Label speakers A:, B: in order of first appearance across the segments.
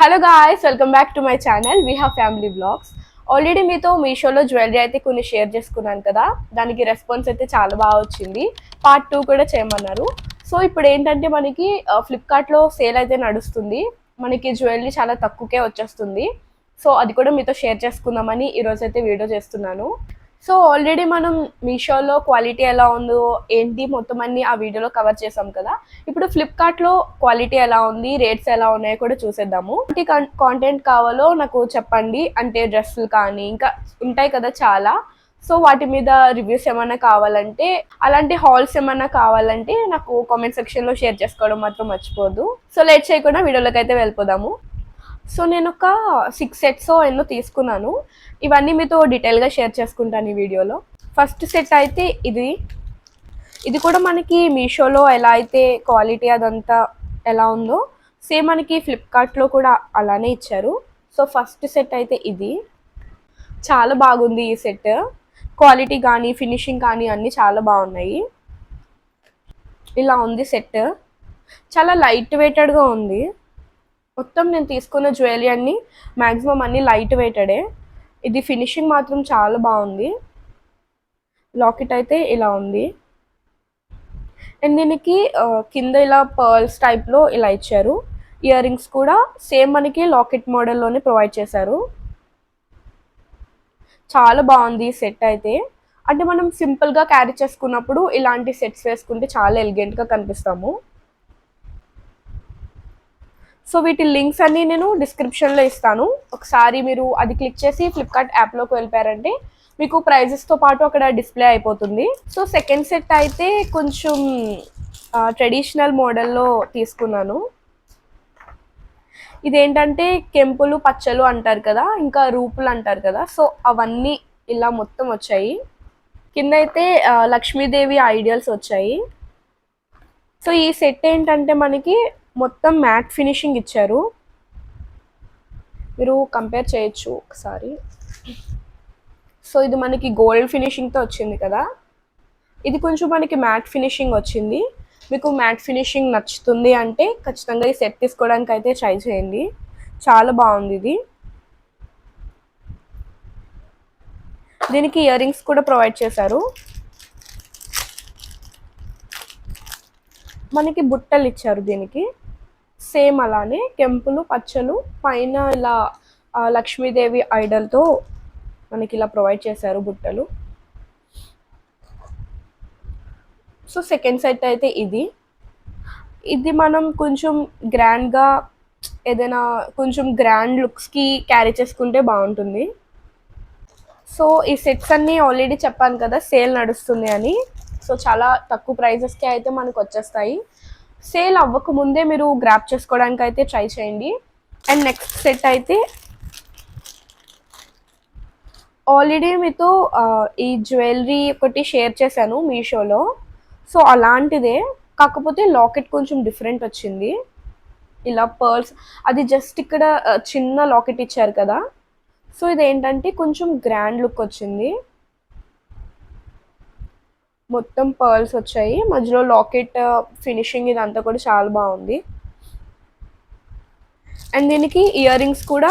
A: Hello guys welcome back to my channel we have family blogs already మీతో మీషోలో jewellery అయితే కొన్ని share చేసుకున్నాను కదా. దానికి రెస్పాన్స్ అయితే చాలా బాగా వచ్చింది. పార్ట్ టూ కూడా చేయమన్నారు. సో ఇప్పుడు ఏంటంటే మనకి ఫ్లిప్కార్ట్లో సేల్ అయితే నడుస్తుంది. మనకి జ్యువెలరీ చాలా తక్కువకే వచ్చేస్తుంది. సో అది కూడా మీతో షేర్ చేసుకుందామని ఈరోజు అయితే వీడియో చేస్తున్నాను. సో ఆల్రెడీ మనం మీషోలో క్వాలిటీ ఎలా ఉందో ఏంటి మొత్తం అన్ని ఆ వీడియోలో కవర్ చేసాం కదా. ఇప్పుడు ఫ్లిప్కార్ట్లో క్వాలిటీ ఎలా ఉంది రేట్స్ ఎలా ఉన్నాయో కూడా చూసేద్దాము. ఇంటి కాంటెంట్ కావాలో నాకు చెప్పండి. అంటే డ్రెస్సులు కానీ ఇంకా ఉంటాయి కదా చాలా. సో వాటి మీద రివ్యూస్ ఏమైనా కావాలంటే అలాంటి హాల్స్ ఏమైనా కావాలంటే నాకు కామెంట్ సెక్షన్లో షేర్ చేసుకోవడం మాత్రం మర్చిపోదు. సో లేట్ చేయకుండా వీడియోలోకి అయితే వెళ్ళిపోదాము. సో నేను ఒక సిక్స్ సెట్స్ ఎన్నో తీసుకున్నాను. ఇవన్నీ మీతో డీటెయిల్గా షేర్ చేసుకుంటాను ఈ వీడియోలో. ఫస్ట్ సెట్ అయితే ఇది. ఇది కూడా మనకి మీషోలో ఎలా అయితే క్వాలిటీ అదంతా ఎలా ఉందో సేమ్ మనకి ఫ్లిప్కార్ట్లో కూడా అలానే ఇచ్చారు. సో ఫస్ట్ సెట్ అయితే ఇది. చాలా బాగుంది ఈ సెట్ క్వాలిటీ కానీ ఫినిషింగ్ కానీ అన్నీ చాలా బాగున్నాయి. ఇలా ఉంది సెట్ చాలా లైట్ వెయిటెడ్గా ఉంది. మొత్తం నేను తీసుకున్న జ్యువెలరీ అన్ని మ్యాక్సిమం అన్ని లైట్ వెయిటెడే. ఇది ఫినిషింగ్ మాత్రం చాలా బాగుంది. లాకెట్ అయితే ఇలా ఉంది. అండ్ దీనికి కింద ఇలా పర్ల్స్ టైప్లో ఇలా ఇచ్చారు. ఇయర్ రింగ్స్ కూడా సేమ్ మనకి లాకెట్ మోడల్లోనే ప్రొవైడ్ చేశారు. చాలా బాగుంది సెట్ అయితే. అంటే మనం సింపుల్గా క్యారీ చేసుకున్నప్పుడు ఇలాంటి సెట్స్ వేసుకుంటే చాలా ఎలిగెంట్గా కనిపిస్తాము. సో వీటి లింక్స్ అన్నీ నేను డిస్క్రిప్షన్లో ఇస్తాను. ఒకసారి మీరు అది క్లిక్ చేసి ఫ్లిప్కార్ట్ యాప్లోకి వెళ్ళిపోయారంటే మీకు ప్రైజెస్తో పాటు అక్కడ డిస్ప్లే అయిపోతుంది. సో సెకండ్ సెట్ అయితే కొంచెం ట్రెడిషనల్ మోడల్లో తీసుకున్నాను. ఇదేంటంటే కెంపులు పచ్చలు అంటారు కదా ఇంకా రూపులు అంటారు కదా సో అవన్నీ ఇలా మొత్తం వచ్చాయి. కింద అయితే లక్ష్మీదేవి ఐడియల్స్ వచ్చాయి. సో ఈ సెట్ ఏంటంటే మనకి మొత్తం మ్యాట్ ఫినిషింగ్ ఇచ్చారు. మీరు కంపేర్ చేయొచ్చు ఒకసారి. సో ఇది మనకి గోల్డ్ ఫినిషింగ్తో వచ్చింది కదా. ఇది కొంచెం మనకి మ్యాట్ ఫినిషింగ్ వచ్చింది. మీకు మ్యాట్ ఫినిషింగ్ నచ్చుతుంది అంటే ఖచ్చితంగా ఈ సెట్ తీసుకోవడానికి అయితే ట్రై చేయండి. చాలా బాగుంది ఇది. దీనికి ఇయర్ రింగ్స్ కూడా ప్రొవైడ్ చేశారు. మనకి బుట్టలు ఇచ్చారు దీనికి. సేమ్ అలానే కెంపులు పచ్చలు పైన ఇలా లక్ష్మీదేవి ఐడల్తో మనకి ఇలా ప్రొవైడ్ చేశారు బుట్టలు. సో సెకండ్ సెట్ అయితే ఇది. ఇది మనం కొంచెం గ్రాండ్గా ఏదైనా కొంచెం గ్రాండ్ లుక్స్కి క్యారీ చేసుకుంటే బాగుంటుంది. సో ఈ సెట్స్ అన్నీ ఆల్రెడీ చెప్పాను కదా సేల్ నడుస్తుంది అని. సో చాలా తక్కువ ప్రైజెస్కే అయితే మనకు వచ్చేస్తాయి. సేల్ అవ్వక ముందే మీరు గ్రాప్ చేసుకోవడానికి అయితే ట్రై చేయండి. అండ్ నెక్స్ట్ సెట్ అయితే ఆల్రెడీ మీతో ఈ జ్యువెలరీ ఒకటి షేర్ చేశాను మీషోలో. సో అలాంటిదే. కాకపోతే లాకెట్ కొంచెం డిఫరెంట్ వచ్చింది. ఇలా పర్ల్స్ అది జస్ట్ ఇక్కడ చిన్న లాకెట్ ఇచ్చారు కదా. సో ఇది ఏంటంటే కొంచెం గ్రాండ్ లుక్ వచ్చింది. మొత్తం పర్ల్స్ వచ్చాయి. మధ్యలో లాకెట్ ఫినిషింగ్ ఇదంతా కూడా చాలా బాగుంది. అండ్ దీనికి ఇయర్ రింగ్స్ కూడా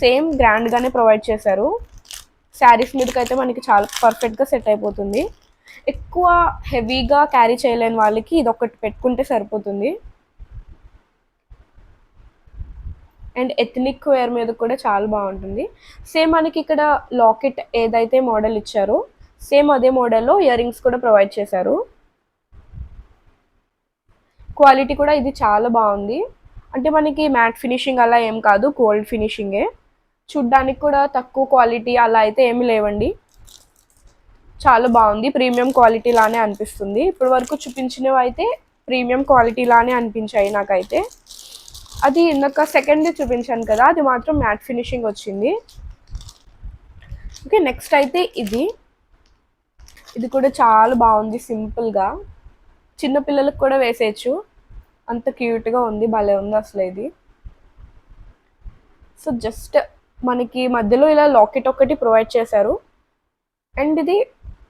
A: సేమ్ గ్రాండ్గానే ప్రొవైడ్ చేశారు. శారీస్ మీదకి అయితే మనకి చాలా పర్ఫెక్ట్గా సెట్ అయిపోతుంది. ఎక్కువ హెవీగా క్యారీ చేయలేని వాళ్ళకి ఇది ఒకటి పెట్టుకుంటే సరిపోతుంది. అండ్ ఎథనిక్ వేర్ మీద కూడా చాలా బాగుంటుంది. సేమ్ మనకి ఇక్కడ లాకెట్ ఏదైతే మోడల్ ఇచ్చారో సేమ్ అదే మోడల్లో ఇయర్ రింగ్స్ కూడా ప్రొవైడ్ చేశారు. క్వాలిటీ కూడా ఇది చాలా బాగుంది. అంటే మనకి మ్యాట్ ఫినిషింగ్ అలా ఏం కాదు గోల్డ్ ఫినిషింగే. చూడ్డానికి కూడా తక్కువ క్వాలిటీ అలా అయితే ఏమి లేవండి. చాలా బాగుంది ప్రీమియం క్వాలిటీ లానే అనిపిస్తుంది. ఇప్పటి వరకు చూపించినవి అయితే ప్రీమియం క్వాలిటీ లానే అనిపించాయి నాకైతే. అది ఇందాక సెకండ్ చూపించాను కదా అది మాత్రం మ్యాట్ ఫినిషింగ్ వచ్చింది. ఓకే నెక్స్ట్ అయితే ఇది. ఇది కూడా చాలా బాగుంది సింపుల్గా చిన్న పిల్లలకు కూడా వేసేయచ్చు. అంత క్యూట్గా ఉంది భలే ఉంది అసలు ఇది. సో జస్ట్ మనకి మధ్యలో ఇలా లాకెట్ ఒకటి ప్రొవైడ్ చేశారు. అండ్ ఇది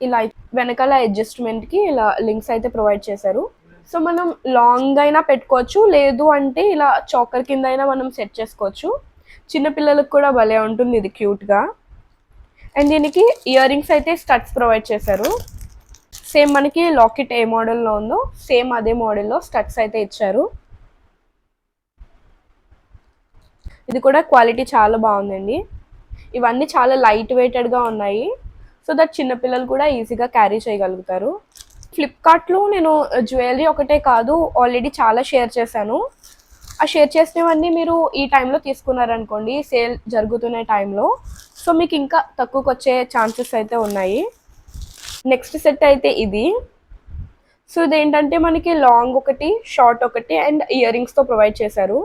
A: ఇలా వెనకాల అడ్జస్ట్మెంట్కి ఇలా లింక్స్ అయితే ప్రొవైడ్ చేశారు. సో మనం లాంగ్ అయినా పెట్టుకోవచ్చు లేదు అంటే ఇలా చాకర్ కింద అయినా మనం సెట్ చేసుకోవచ్చు. చిన్నపిల్లలకు కూడా భలే ఉంటుంది ఇది క్యూట్గా అండ్ దీనికి ఇయర్ రింగ్స్ అయితే స్టడ్స్ ప్రొవైడ్ చేశారు. సేమ్ మనకి లాకెట్ ఏ మోడల్లో ఉందో సేమ్ అదే మోడల్లో స్టడ్స్ అయితే ఇచ్చారు. ఇది కూడా క్వాలిటీ చాలా బాగుందండి. ఇవన్నీ చాలా లైట్ వెయిటెడ్గా ఉన్నాయి. సో దట్ చిన్నపిల్లలు కూడా ఈజీగా క్యారీ చేయగలుగుతారు. ఫ్లిప్కార్ట్లో నేను uh, జ్యువెలరీ ఒకటే కాదు ఆల్రెడీ చాలా షేర్ చేశాను. ఆ షేర్ చేసినవన్నీ మీరు ఈ టైంలో తీసుకున్నారనుకోండి సేల్ జరుగుతున్న టైంలో సో మీకు ఇంకా తక్కువకి వచ్చే ఛాన్సెస్ అయితే ఉన్నాయి. నెక్స్ట్ సెట్ అయితే ఇది. సో ఇదేంటంటే మనకి లాంగ్ ఒకటి షార్ట్ ఒకటి అండ్ ఇయర్ రింగ్స్తో ప్రొవైడ్ చేశారు.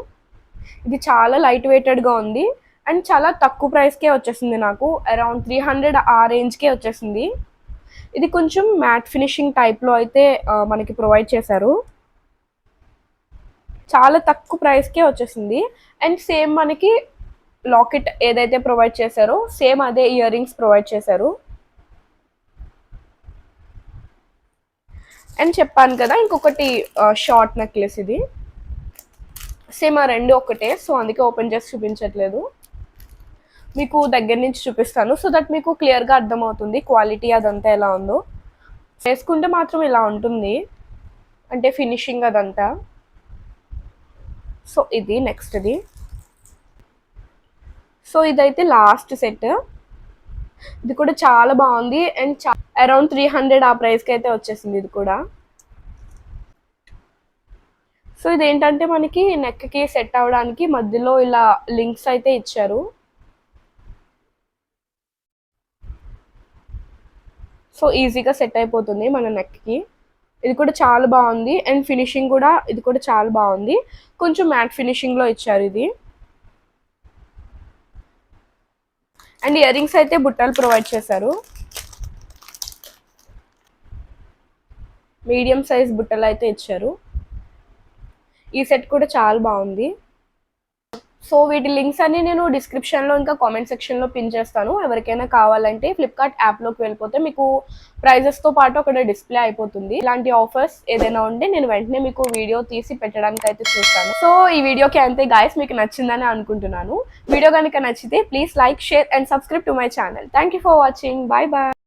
A: ఇది చాలా లైట్ వెయిటెడ్గా ఉంది అండ్ చాలా తక్కువ ప్రైస్కే వచ్చేసింది నాకు. అరౌండ్ త్రీ హండ్రెడ్ ఆ రేంజ్కే వచ్చేసింది. ఇది కొంచెం మ్యాట్ ఫినిషింగ్ టైప్లో అయితే మనకి ప్రొవైడ్ చేశారు. చాలా తక్కువ ప్రైస్కే వచ్చేసింది. అండ్ సేమ్ మనకి లాకెట్ ఏదైతే ప్రొవైడ్ చేశారో సేమ్ అదే ఇయర్ రింగ్స్ ప్రొవైడ్ చేశారు. అండ్ చెప్పాను కదా ఇంకొకటి షార్ట్ నెక్లెస్ ఇది. సేమ్ ఆ రెండు ఒకటే సో అందుకే ఓపెన్ చేసి చూపించట్లేదు. మీకు దగ్గర నుంచి చూపిస్తాను. సో దట్ మీకు క్లియర్గా అర్థమవుతుంది క్వాలిటీ అదంతా ఎలా ఉందో. వేసుకుంటే మాత్రం ఇలా ఉంటుంది. అంటే ఫినిషింగ్ అదంతా. సో ఇది నెక్స్ట్ది. సో ఇదైతే లాస్ట్ సెట్ ఇది కూడా చాలా బాగుంది. అండ్ అరౌండ్ త్రీ హండ్రెడ్ ఆ ప్రైస్కి అయితే వచ్చేసింది ఇది కూడా. సో ఇదేంటంటే మనకి నెక్కి సెట్ అవ్వడానికి మధ్యలో ఇలా లింక్స్ అయితే ఇచ్చారు. సో ఈజీగా సెట్ అయిపోతుంది మన నెక్కి ఇది కూడా చాలా బాగుంది. అండ్ ఫినిషింగ్ కూడా ఇది కూడా చాలా బాగుంది. కొంచెం మ్యాట్ ఫినిషింగ్లో ఇచ్చారు ఇది. అండ్ ఇయర్ రింగ్స్ అయితే బుట్టలు ప్రొవైడ్ చేశారు. మీడియం సైజ్ బుట్టలు అయితే ఇచ్చారు. ఈ సెట్ కూడా చాలా బాగుంది. సో వీటి లింక్స్ అన్ని నేను డిస్క్రిప్షన్లో ఇంకా కామెంట్ సెక్షన్లో పిన్ చేస్తాను. ఎవరికైనా కావాలంటే ఫ్లిప్కార్ట్ యాప్లోకి వెళ్ళిపోతే మీకు ప్రైజెస్తో పాటు అక్కడ డిస్ప్లే అయిపోతుంది. ఇలాంటి ఆఫర్స్ ఏదైనా ఉంటే నేను వెంటనే మీకు వీడియో తీసి పెట్టడానికి అయితే చూస్తాను. సో ఈ వీడియోకి అంతే గాయస్ మీకు నచ్చిందని అనుకుంటున్నాను. వీడియో కనుక నచ్చితే please like share and subscribe to my channel thank you for watching bye bye